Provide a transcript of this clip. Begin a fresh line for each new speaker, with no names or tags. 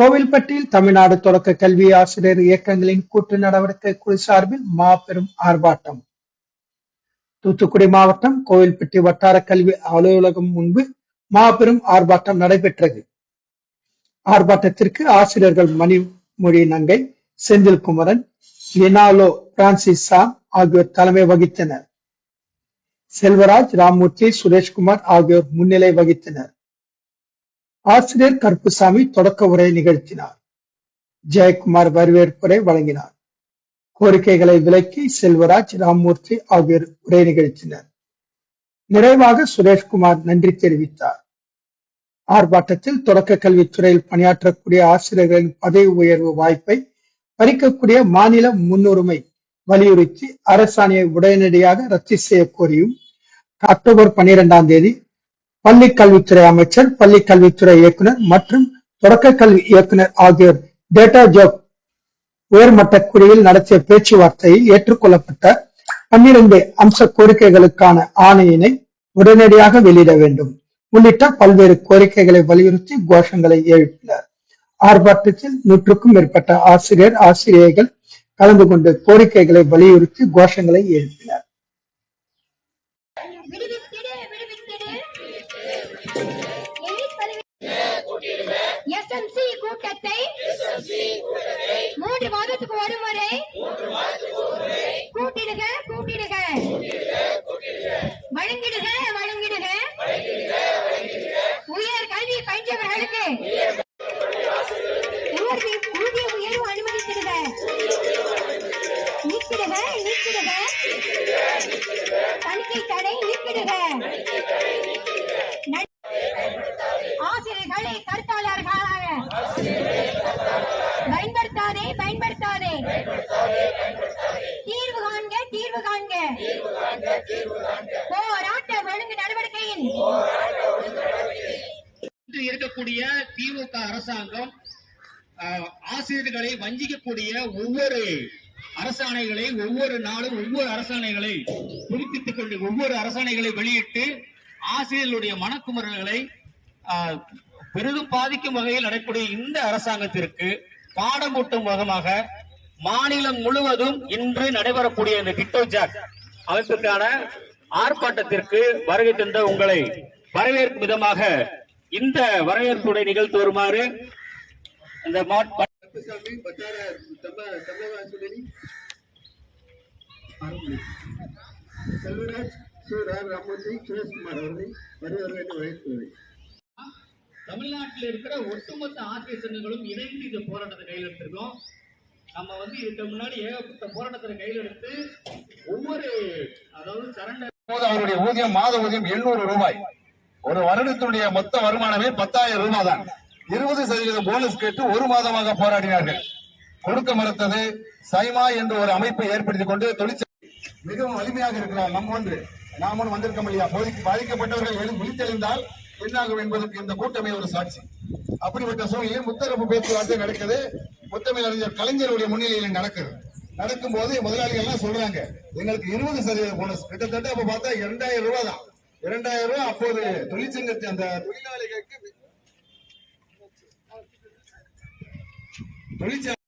கோவில்பட்டியில் தமிழ்நாடு தொடக்க கல்வி ஆசிரியர் இயக்கங்களின் கூட்டு நடவடிக்கை குழு சார்பில் மாபெரும் ஆர்ப்பாட்டம். தூத்துக்குடி மாவட்டம் கோவில்பட்டி வட்டார கல்வி அலுவலகம் முன்பு மாபெரும் ஆர்ப்பாட்டம் நடைபெற்றது. ஆர்ப்பாட்டத்திற்கு ஆசிரியர்கள் மணிமொழி நங்கை செந்தில் குமரன் லினாலோ பிரான்சிஸ் சாம் ஆகியோர் தலைமை வகித்தனர். செல்வராஜ் ராமூர்த்தி சுரேஷ்குமார் ஆகியோர் முன்னிலை வகித்தனர். ஆசிரியர் கருப்புசாமி தொடக்க உரை நிகழ்த்தினார். ஜெயக்குமார் வரவேற்புரை வழங்கினார். கோரிக்கைகளை விலக்கி செல்வராஜ் ராமமூர்த்தி ஆகியோர் உரை நிகழ்த்தினர். நிறைவாக சுரேஷ்குமார் நன்றி தெரிவித்தார். ஆர்ப்பாட்டத்தில் தொடக்க கல்வித்துறையில் பணியாற்றக்கூடிய ஆசிரியர்களின் பதவி உயர்வு வாய்ப்பை பறிக்கக்கூடிய மாநில முன்னுரிமை வலியுறுத்தி அரசாணையை உடனடியாக ரத்து செய்ய கோரியும் அக்டோபர் பனிரெண்டாம் தேதி பள்ளி கல்வித்துறை அமைச்சர் பள்ளி கல்வித்துறை இயக்குனர் மற்றும் தொடக்க கல்வி இயக்குனர் ஆகியோர் டேட்டா ஜாப் உயர்மட்ட குழுவில் நடத்திய பேச்சுவார்த்தையில் ஏற்றுக்கொள்ளப்பட்ட பன்னிரண்டு அம்ச கோரிக்கைகளுக்கான ஆணையினை உடனடியாக வெளியிட வேண்டும். உள்ளிட்ட பல்வேறு கோரிக்கைகளை வலியுறுத்தி கோஷங்களை எழுப்பினர். ஆர்ப்பாட்டத்தில் நூற்றுக்கும் மேற்பட்ட ஆசிரியர் ஆசிரியர்கள் கலந்து கொண்டு கோரிக்கைகளை வலியுறுத்தி கோஷங்களை எழுப்பினர்.
எஸ்எம்சி கூட்டத்தை மூன்று மாதத்துக்கு ஒரு முறை கூட்டிடுக கூட்டிடுக. வழங்கிடுக வழங்கிடுக. உயர் கல்வி பயின்றவர்களுக்கு ஊதிய ஊதிய உயர்வு அனுமதித்திடுக. நீக்கிடுக நீக்கிடுக. தணிக்கை தடை நீக்கிடுக. போராட்ட ஒழுங்கு நடவடிக்கையின்
இன்று இருக்கக்கூடிய திமுக அரசாங்கம் ஆசிரியர்களை வஞ்சிக்கக்கூடிய ஒவ்வொரு அரசாணைகளை ஒவ்வொரு நாளும் ஒவ்வொரு அரசாணைகளை புதுப்பித்துக் கொண்டு ஒவ்வொரு அரசாணைகளை வெளியிட்டு ஆசிரியர்களுடைய மனக்குமரல்களை ஆஹ், பெரிதும் பாதிக்கும் வகையில் நடக்கூடிய இந்த அரசாங்கத்திற்கு பாடம் ஊட்டும் விதமாக மாநிலம் முழுவதும் இன்று நடைபெறக்கூடிய இந்த டிட்டோ ஜாக். அமைப்பிற்கான ஆர்ப்பாட்டத்திற்கு வருகை தந்த உங்களை வரவேற்கும் விதமாக இந்த வரவேற்புரை நிகழ்த்து வருமாறு இந்த மாட்-
கருப்பசாமி வட்டார தமிழ செல்வராஜ் சு ரா சுரேஷ்குமார் அவர்களை வருவார்கள் என்று வரவேற்கிறேன்
தமிழ்நாட்டில் இருக்கிற ஒட்டுமொத்த ஆசிரியர் சங்கங்களும் இணைந்து இந்த போராட்டத்தை கையில் எடுத்திருக்கோம் நம்ம வந்து இதுக்கு முன்னாடி ஏகப்பட்ட போராட்டத்தை கையில் எடுத்து ஒவ்வொரு அதாவது சரண்டர்
போது அவருடைய ஊதியம் மாத ஊதியம் 800 ரூபாய். ஒரு வருடத்தினுடைய மொத்த வருமானமே பத்தாயிரம் ரூபாய் தான். இருபது சதவீதம் போனஸ் கேட்டு ஒரு மாதமாக போராடினார்கள். கொடுக்க மறுத்தது சைமா என்ற ஒரு அமைப்பை ஏற்படுத்திக் கொண்டு தொழிற்சங்க மிகவும் வலிமையாக இருக்கிறார். நம்ம ஒன்று. நாம் ஒன்று வந்திருக்க முடியாது பாதிக்கப்பட்டவர்கள் எழுந்து விழித்தெழுந்தால் என்னாகும் என்பதற்கு இந்த கூட்டமே ஒரு சாட்சி. அப்படிப்பட்ட சூழ்நிலையில் முத்தரப்பு பேச்சுவார்த்தை நடக்குது. முத்தமிழ் அறிஞர் கலைஞருடைய முன்னிலையில் நடக்குது நடக்கும் போது முதலாளிகள் எல்லாம் சொல்றாங்க எங்களுக்கு இருபது சதவீத போனஸ் கிட்டத்தட்ட அப்ப பார்த்தா இரண்டாயிரம் ரூபாய் தான். இரண்டாயிரம் ரூபாய் அப்போது தொழிற்சங்கத்தை அந்த தொழிலாளிகளுக்கு தொழிற்சங்க